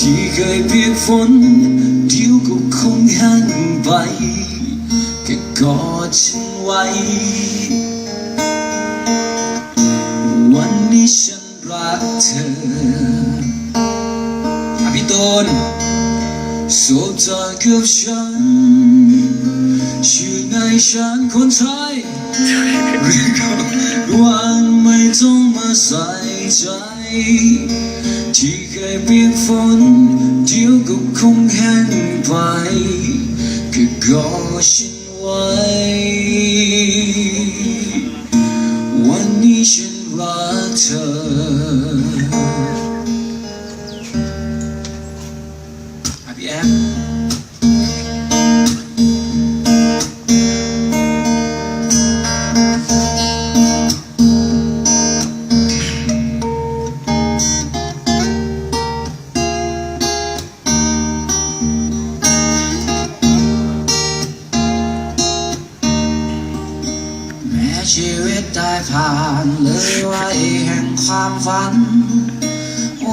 ที่เคยเปียกฝนเดี๋ยวก็คงแห้งไปแค่กอดฉันไว้ วันนี้ฉันรักเธออะพี่ตูนสบตากับฉันชื่อในฉันคนไทยเรียกวันไม่ ต้องมาใส่ใจ ที่เคยเปียกฝนเดี๋ยวก็คงแห้งไปแค่กอดฉันไว้ วันนี้ฉันรักเธอ ชีวิตได้ผ่านเลยไว้แห่งความฝัน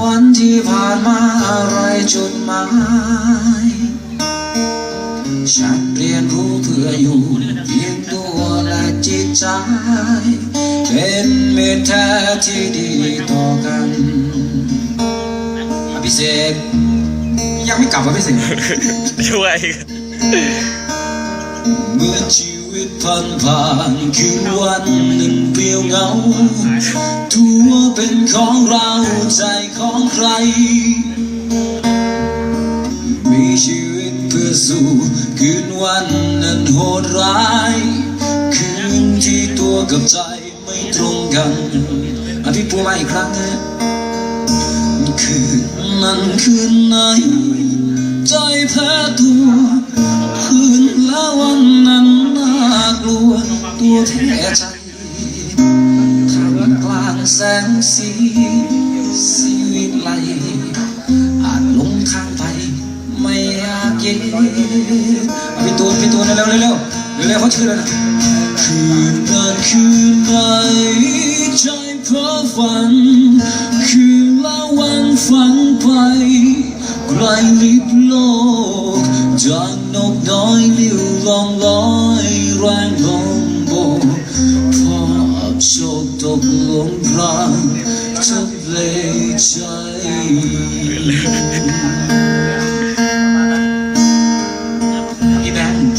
วันที่ผ่านมาอะไรจุดหมาย ฉันเรียนรู้เพื่ออยู่เพียงตัวและจิตใจ เป็นมิตรแท้ที่ดีต่อกันอภิเษกยังไม่กลับวะพี่เษกช่วยเมื่อชี วิตผ่านผ่านคืนวันหนึ่งเปลี่ยวเหงา ตัวเป็นของเราใจของใคร มีชีวิตเพื่อสู้คืนวันนั้นโหดร้าย คืนที่ตัวกับใจไม่ตรงกันอะพี่ปูมาอีกครั้งนะคืนนั้นคืนไหนใจแพ้ตัว วตัวแท้ใจท่ามกลางแสงสีสีวิตไลอาจลงทางไปไม่อยากเย็นพี่ตูนพี่ตูนเร็วเร็วเร็วเร็วเร็วเขาชื่อแล้วนะคืนนั้นคืนไหนใจเพ้อฝัน คืนละวันฝันไปไกลลิบโลกจากนกน้อยลิ้วลองลอยแรงลม โชคตกลงกลางทะเลใจพี่แบงค์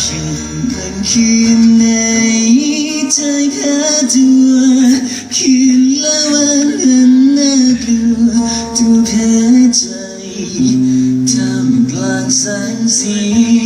คืนนั้นคืนไหนใจแพ้ตัวคืนละวันนั้นน่ากลัวตัวแพ้ใจท่ามกลางแสงสีสี